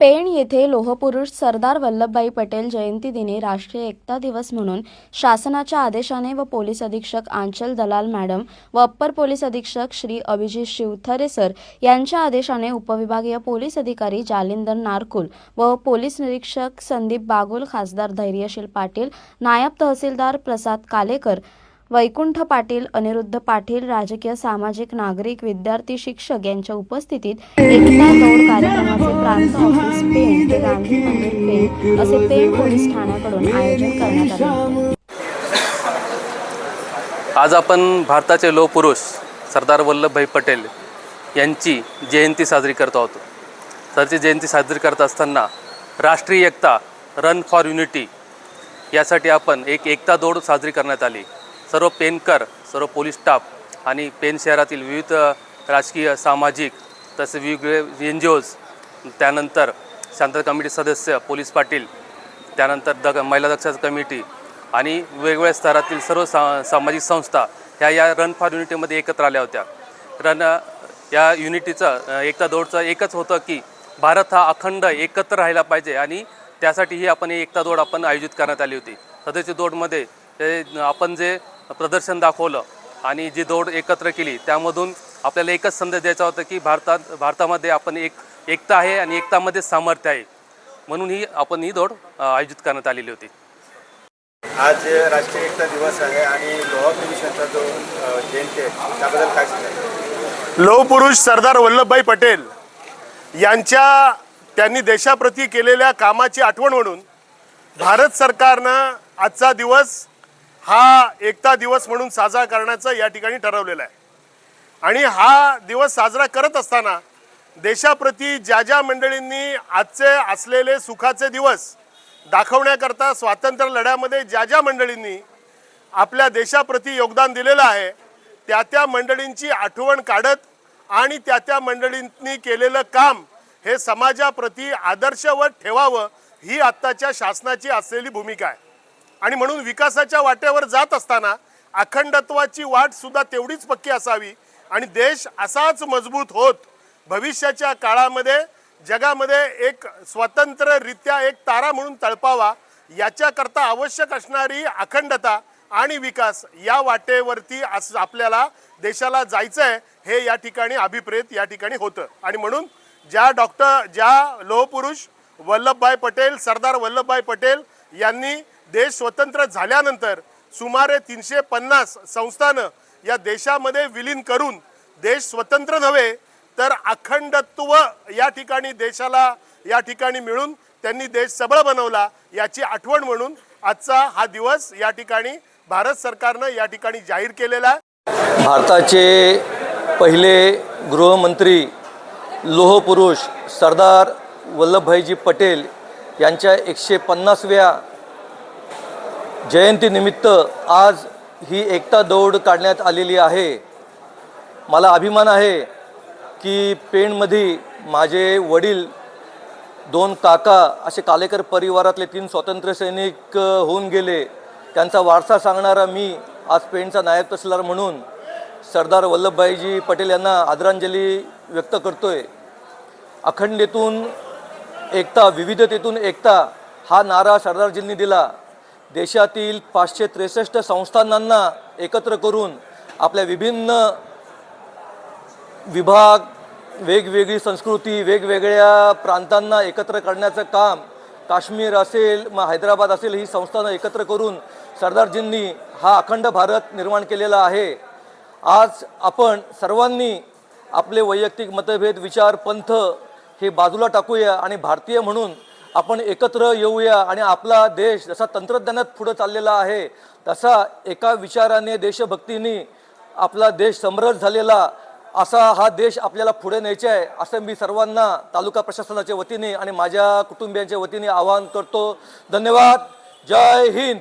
पेण येथे लोहपुरुष सरदार वल्लभभाई पटेल जयंती दिनी राष्ट्रीय एकता दिवस म्हणून शासनाच्या आदेशाने व पोलीस अधीक्षक आंचल दलाल मॅडम व अप्पर पोलीस अधीक्षक श्री अभिजित शिवथरे सर यांच्या आदेशाने उपविभागीय पोलीस अधिकारी जालिंदर नारकुल व पोलीस निरीक्षक संदीप बागुल खासदार धैर्यशील पाटील नायब तहसीलदार प्रसाद कालेकर वैकुंठ पाटील अनिरुद्ध पाटील राजकीय सामाजिक नागरिक विद्यार्थी शिक्षक यांच्या उपस्थितीत एकता दौड कार्यक्रमाचे प्रांत ऑफिस पेण ते गांधी मंदिर पेण असे पेण पोलीस ठाण्याकडून आयोजन करण्यात आले. आज आपण भारताचे लोहपुरुष सरदार वल्लभभाई पटेल यांची जयंती साजरी करत आहोत. सरची जयंती साजरी करत असताना राष्ट्रीय एकता रन फॉर युनिटी यासाठी आपण एक एकता दौड साजरी करण्यात आली. सर्व पेनकर सर्व पोलीस स्टाफ आणि पेन शहरातील विविध राजकीय सामाजिक तसे वेगवेगळे एन जी ओज त्यानंतर शांतता कमिटी सदस्य पोलीस पाटील त्यानंतर दग महिला दक्षता कमिटी आणि वेगवेगळ्या स्तरातील सर्व सा सामाजिक संस्था ह्या या रन फॉर युनिटीमध्ये एकत्र आल्या होत्या. रन या युनिटीचं एकता दौडचं एकच होतं की भारत हा अखंड एकत्र राहिला पाहिजे आणि त्यासाठी ही आपण एकता दौड आपण आयोजित करण्यात आली होती. सध्याच्या दौडमध्ये ते आपण जे प्रदर्शन दाखवलं आणि जी दौड एकत्र केली त्यामधून आपल्याला एकच संदेश द्यायचा होता की भारतात भारतामध्ये आपण एक एकता आहे आणि एकतामध्ये सामर्थ्य आहे. म्हणून ही आपण ही दौड आयोजित करण्यात आलेली होती. आज राष्ट्रीय एकता दिवस आहे आणि लोहा पुरुषांचा जो जयंती आहे त्याबद्दल काय सांगाल? लोहपुरुष सरदार वल्लभभाई पटेल यांच्या त्यांनी देशाप्रती केलेल्या कामाची आठवण म्हणून भारत सरकारनं आजचा दिवस हा एकता दिवस म्हणून साजरा करण्याचं या ठिकाणी ठरवलेलं आहे. आणि हा दिवस साजरा करत असताना देशाप्रती ज्या ज्या मंडळींनी आजचे असलेले सुखाचे दिवस दाखवण्याकरता स्वातंत्र्य लढ्यामध्ये ज्या ज्या मंडळींनी आपल्या देशाप्रती योगदान दिलेलं आहे त्या त्या मंडळींची आठवण काढत आणि त्या त्या मंडळींनी केलेलं काम हे समाजाप्रती आदर्शवत ठेवावं ही आत्ताच्या शासनाची असलेली भूमिका आहे. आणि म्हणून विकासाच्या वाटेवर जात असताना अखंडत्वाची वाट सुद्धा तेवढीच पक्की असावी. आणि देश असाच मजबूत होत भविष्याच्या काळामध्ये जगामध्ये एक स्वतंत्ररित्या एक तारा म्हणून तळपावा याच्याकरता आवश्यक असणारी अखंडता आणि विकास या वाटेवरती अस आपल्याला देशाला जायचं आहे हे या ठिकाणी अभिप्रेत या ठिकाणी होतं. आणि म्हणून ज्या डॉक्टर ज्या लोहपुरुष वल्लभभाई पटेल सरदार वल्लभभाई पटेल यांनी देश स्वतंत्र झाल्यानंतर सुमारे तीनशे पन्नास संस्थानं या देशामध्ये विलीन करून देश स्वतंत्र नव्हे तर अखंडत्व या ठिकाणी देशाला या ठिकाणी मिळून त्यांनी देश सबळ बनवला याची आठवण म्हणून आजचा हा दिवस या ठिकाणी भारत सरकारनं या ठिकाणी जाहीर केलेला आहे. भारताचे पहिले गृहमंत्री लोहपुरुष सरदार वल्लभभाईजी पटेल यांच्या एकशे पन्नासव्या जयंतीनिमित्त आज ही एकता दौड काढण्यात आलेली आहे. मला अभिमान आहे की पेणमध्ये माझे वडील दोन काका असे कालेकर परिवारातले तीन स्वातंत्र्य सैनिक होऊन गेले. त्यांचा वारसा सांगणारा मी आज पेणचा नायब तहसीलदार म्हणून सरदार वल्लभभाईजी पटेल यांना आदरांजली व्यक्त करतोय. अखंडेतून एकता विविधतेतून एकता हा नारा सरदारजींनी दिला. देशातील पाचशे त्रेसष्ट संस्थानांना एकत्र करून आपल्या विभिन्न विभाग वेगवेगळी संस्कृती वेगवेगळ्या प्रांतांना एकत्र करण्याचं काम काश्मीर असेल मग हैदराबाद असेल ही संस्थानं एकत्र करून सरदारजींनी हा अखंड भारत निर्माण केलेला आहे. आज आपण सर्वांनी आपले वैयक्तिक मतभेद विचार पंथ हे बाजूला टाकूया आणि भारतीय म्हणून आपण एकत्र येऊया आणि आपला देश जसा तंत्रज्ञानात पुढं चाललेला आहे तसा एका विचाराने देशभक्तीने आपला देश समृद्ध झालेला असा हा देश आपल्याला पुढे न्यायचा आहे असं मी सर्वांना तालुका प्रशासनाच्या वतीने आणि माझ्या कुटुंबियांच्या वतीने आवाहन करतो. धन्यवाद. जय हिंद.